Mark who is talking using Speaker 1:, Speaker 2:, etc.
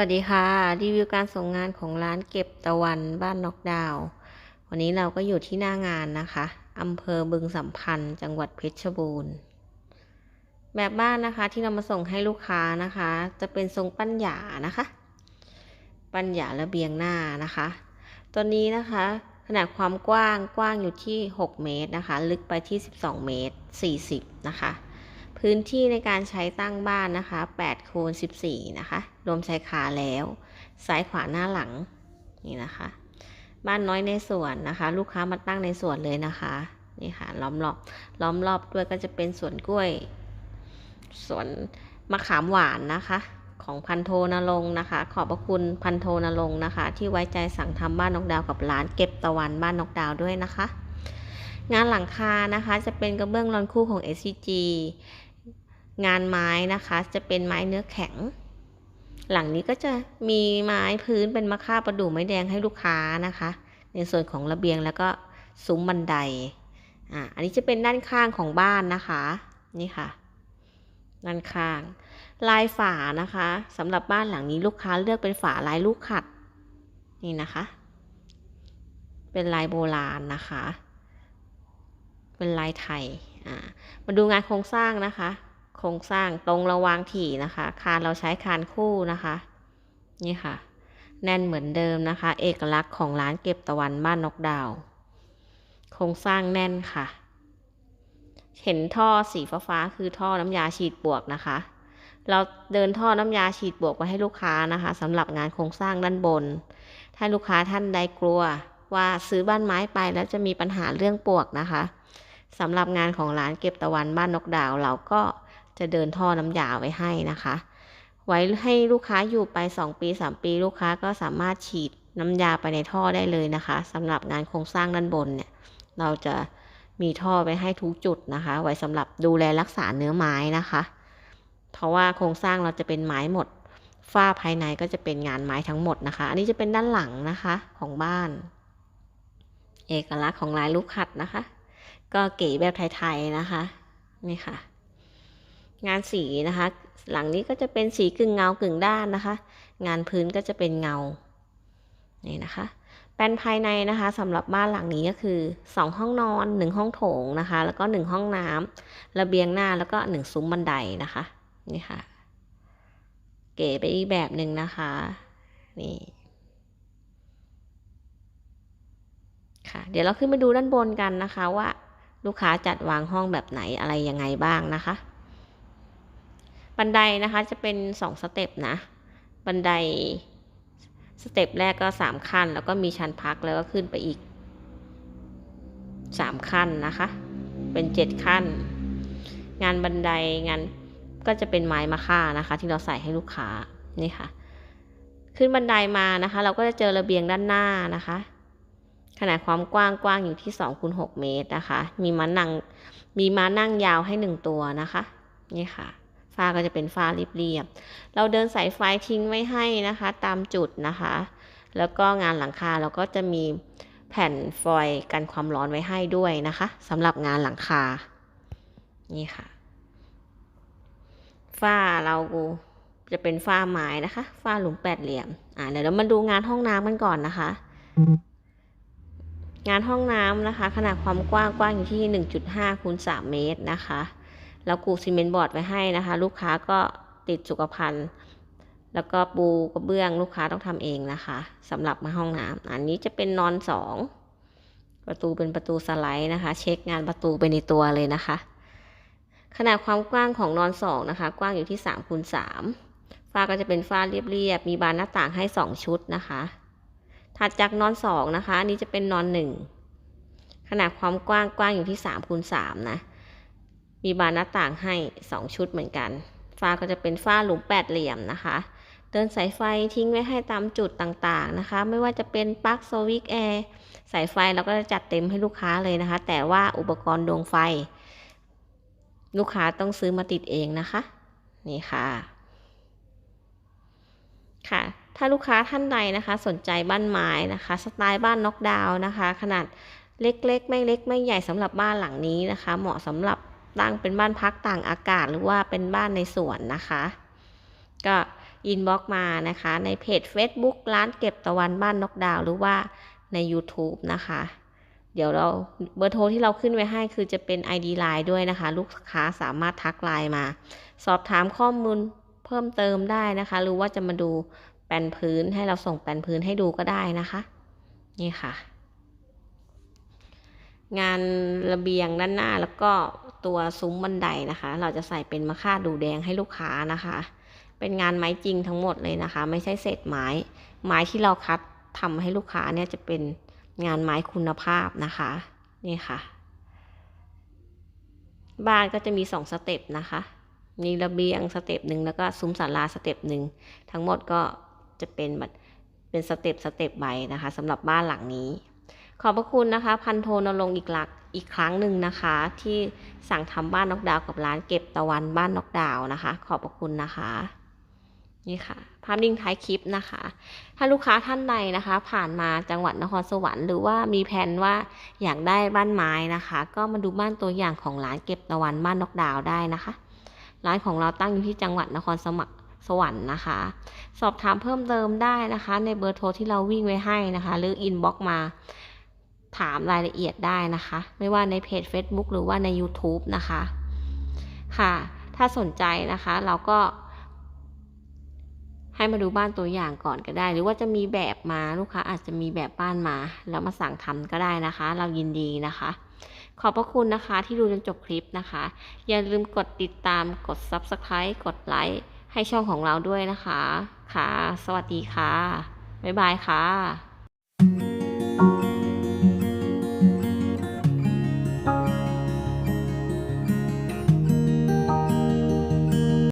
Speaker 1: วัสดีค่ะ รีวิวการส่งงานของร้านเก็บตะวันบ้านนอกดาว วันนี้เราก็อยู่ที่หน้างานนะคะอำเภอบึงสัมพันธ์ จังหวัดเพชรบูรณ์ แบบบ้านนะคะที่เรามาส่งให้ลูกค้านะคะ จะเป็นทรงปั้นหยานะคะ ปั้นหยาระเบียงหน้านะคะ ตัวนี้นะคะ ขนาดความกว้างกว้างอยู่ที่ 6 เมตรนะคะ ลึกไปที่ 12 เมตร 40 นะคะ พื้นที่ในการใช้ตั้งบ้านนะคะ8คูณ14 นะคะ รวมชายคาแล้ว ซ้ายขวาหน้าหลัง นี่นะคะ บ้านน้อยในสวนนะคะ ลูกค้ามาตั้งในสวนเลยนะคะ นี่ค่ะ ล้อมรอบ ล้อมรอบด้วยก็จะเป็นสวนกล้วย สวนมะขามหวานนะคะ ของพันโทนรงนะคะ ขอบพระคุณพันโทนรงนะคะ ที่ไว้ใจสั่งทำบ้านนกดาวกับร้านเก็บตะวันบ้านนกดาวด้วยนะคะงานหลังคานะคะจะเป็นกระเบื้องรอนคู่ของ SCG งานไม้นะคะจะเป็นไม้เนื้อแข็ง หลังนี้ก็จะมีไม้พื้นเป็นมะค่าประดู่ไม้แดงให้ลูกค้านะคะ ในส่วนของระเบียงแล้วก็ซุ้มบันไดอ่าอันนี้จะเป็นด้านข้างของบ้านนะคะ นี่ค่ะ ด้านข้าง ลายฝานะคะสำหรับบ้านหลังนี้ลูกค้าเลือกเป็นฝาลายลูกขัด นี่นะคะ เป็นลายโบราณนะคะ เป็นลายไทยอ่ามาดูงานโครงสร้างนะคะ โครงสร้างตรงระวางถี่นะคะ คานเราใช้คานคู่นะคะ นี่ค่ะ แน่นเหมือนเดิมนะคะ เอกลักษณ์ของร้านเก็บตะวันบ้านนกดาว โครงสร้างแน่นค่ะ เห็นท่อสีฟ้าคือท่อน้ำยาฉีดปวกนะคะ เราเดินท่อน้ำยาฉีดปวกไว้ให้ลูกค้านะคะสำหรับงานโครงสร้างด้านบน ถ้าลูกค้าท่านใดกลัวว่าซื้อบ้านไม้ไปแล้วจะมีปัญหาเรื่องปวกนะคะสำหรับงานของร้านเก็บตะวันบ้านนกดาวเราก็ จะเดินท่อน้ำยาไว้ให้นะคะ ไว้ให้ลูกค้าอยู่ไป 2 ปี 3 ปี ลูกค้าก็สามารถฉีดน้ำยาไปในท่อได้เลยนะคะสำหรับงานโครงสร้างด้านบนเนี่ย เราจะมีท่อไว้ให้ทุกจุดนะคะ ไว้สำหรับดูแลรักษาเนื้อไม้นะคะ เพราะว่าโครงสร้างเราจะเป็นไม้หมด ฝ้าภายในก็จะเป็นงานไม้ทั้งหมดนะคะ อันนี้จะเป็นด้านหลังนะคะของบ้าน เอกลักษณ์ของลายลูกขัดนะคะ ก็เก๋แบบไทยๆนะคะ นี่ค่ะ งานสีนะคะ หลังนี้ก็จะเป็นสีกึ่งเงากึ่งด้านนะคะ งานพื้นก็จะเป็นเงา นี่นะคะ แปลนภายในนะคะสำหรับบ้านหลังนี้ก็คือ 2 ห้องนอน 1 ห้องโถงนะคะ แล้วก็ 1 ห้องน้ำระเบียงหน้าแล้วก็ 1 ซุ้มบันไดนะคะ นี่ค่ะ เก๋ไปอีกแบบหนึ่งนะคะ นี่ค่ะ เดี๋ยวเราขึ้นไปดูด้านบนกันนะคะว่าลูกค้าจัดวางห้องแบบไหนอะไรยังไงบ้างนะคะ บันไดนะคะจะเป็นสองสเต็ปนะ บันไดสเต็ปแรกก็สามขั้น แล้วก็มีชั้นพักแล้วก็ขึ้นไปอีกสามขั้นนะคะ เป็นเจ็ดขั้น งานบันไดงานก็จะเป็นไม้มะค่านะคะ ที่เราใส่ให้ลูกค้านี่ค่ะ ขึ้นบันไดมานะคะ เราก็จะเจอระเบียงด้านหน้านะคะ ขนาดความกว้างกว้างอยู่ที่2คูณ6เมตรนะคะ มีม้านั่งมีม้านั่งยาวให้หนึ่งตัวนะคะ นี่ค่ะ ฝ้าก็จะเป็นฝ้าเรียบๆเราเดินสายไฟทิ้งไว้ให้นะคะ ตามจุดนะคะ แล้วก็งานหลังคาเราก็จะมีแผ่นฟอยล์กันความร้อนไว้ให้ด้วยนะคะสำหรับงานหลังคา นี่ค่ะ ฝ้าเราจะเป็นฝ้าไม้นะคะ ฝ้าหลุมแปดเหลี่ยม อ่าเดี๋ยวเรามาดูงานห้องน้ำกันก่อนนะคะ งานห้องน้ำนะคะ ขนาดความกว้างกว้างอยู่ที่ 1.5คูณ3เมตรนะคะ แล้วกูซีเมนต์บอร์ดไว้ให้นะคะ ลูกค้าก็ติดสุขภัณฑ์แล้วก็ปูกระเบื้องลูกค้าต้องทำเองนะคะสำหรับมาห้องน้ำอันนี้จะเป็นนอนสองประตูเป็นประตูสไลด์นะคะ เช็คงานประตูไปในตัวเลยนะคะ ขนาดความกว้างของนอนสองนะคะ กว้างอยู่ที่3คูณ3ฝ้าก็จะเป็นฝ้าเรียบๆมีบานหน้าต่างให้ 2 ชุดนะคะ ถัดจากนอนสองนะคะอันนี้จะเป็นนอนหนึ่งขนาดความกว้างกว้างอยู่ที่3คูณ3นะ มีบานหน้าต่างให้ 2 ชุดเหมือนกัน ฝ้าก็จะเป็นฝ้าหลุมแปดเหลี่ยมนะคะ เดินสายไฟทิ้งไว้ให้ตามจุดต่างๆนะคะ ไม่ว่าจะเป็นปลั๊กสวิตช์แอร์สายไฟเราก็จะจัดเต็มให้ลูกค้าเลยนะคะ แต่ว่าอุปกรณ์ดวงไฟ ลูกค้าต้องซื้อมาติดเองนะคะ นี่ค่ะค่ะถ้าลูกค้าท่านใดนะคะ สนใจบ้านไม้นะคะ สไตล์บ้านน็อกดาวน์นะคะ ขนาดเล็กๆ ไม่เล็กไม่ใหญ่สำหรับบ้านหลังนี้นะคะ เหมาะสำหรับ ตั้งเป็นบ้านพักต่างอากาศหรือว่าเป็นบ้านในสวนนะคะ ก็อินบ็อกมานะคะ ในเพจ Facebook ร้านเก็บตะวันบ้านนกดาว หรือว่าใน YouTube นะคะ เดี๋ยวเราเบอร์โทรที่เราขึ้นไว้ให้คือจะเป็น ID Line ด้วยนะคะ ลูกค้าสามารถทักไลน์มา สอบถามข้อมูลเพิ่มเติมได้นะคะ หรือว่าจะมาดูแปลนพื้นให้เราส่งแปลนพื้นให้ดูก็ได้นะคะ นี่ค่ะ งานระเบียงด้านหน้าแล้วก็ตัวซุ้มบันไดนะคะ เราจะใส่เป็นมะค่าดูแดงให้ลูกค้านะคะ เป็นงานไม้จริงทั้งหมดเลยนะคะ ไม่ใช่เศษไม้ ไม้ที่เราคัดทำให้ลูกค้าเนี่ยจะเป็นงานไม้คุณภาพนะคะนี่ค่ะ บ้านก็จะมีสองสเต็ปนะคะ มีระเบียงสเต็ปหนึ่งแล้วก็ซุ้มศาลาสเต็ปหนึ่งทั้งหมดก็จะเป็นแบบเป็นสเต็ปสเต็ปใบนะคะสำหรับบ้านหลังนี้ ขอบพระคุณนะคะ พันโทนรงอีกหลักอีกครั้งหนึ่งนะคะ ที่สั่งทำบ้านนกดาวกับร้านเก็บตะวันบ้านนกดาวนะคะ ขอบพระคุณนะคะนี่ค่ะภาพนิ่งท้ายคลิปนะคะ ถ้าลูกค้าท่านใดนะคะ ผ่านมาจังหวัดนครสวรรค์หรือว่ามีแผนว่าอยากได้บ้านไม้นะคะ ก็มาดูบ้านตัวอย่างของร้านเก็บตะวันบ้านนกดาวได้นะคะ ร้านของเราตั้งอยู่ที่จังหวัดนครสมสวรรค์นะคะ สอบถามเพิ่มเติมได้นะคะ ในเบอร์โทรที่เราวิ่งไว้ให้นะคะ หรืออินบ็อกมา ถามรายละเอียดได้นะคะ ไม่ว่าในเพจ Facebook หรือว่าใน YouTube นะคะ ค่ะ ถ้าสนใจนะคะเราก็ ให้มาดูบ้านตัวอย่างก่อนก็ได้ หรือว่าจะมีแบบมาลูกค้าอาจจะมีแบบบ้านมา แล้วมาสั่งทำก็ได้นะคะ เรายินดีนะคะขอบพระคุณนะคะที่ดูจนจบคลิปนะคะ อย่าลืมกดติดตามกด Subscribe กดไลค์ให้ช่องของเราด้วยนะคะ ค่ะ สวัสดีค่ะ บ๊ายบายค่ะ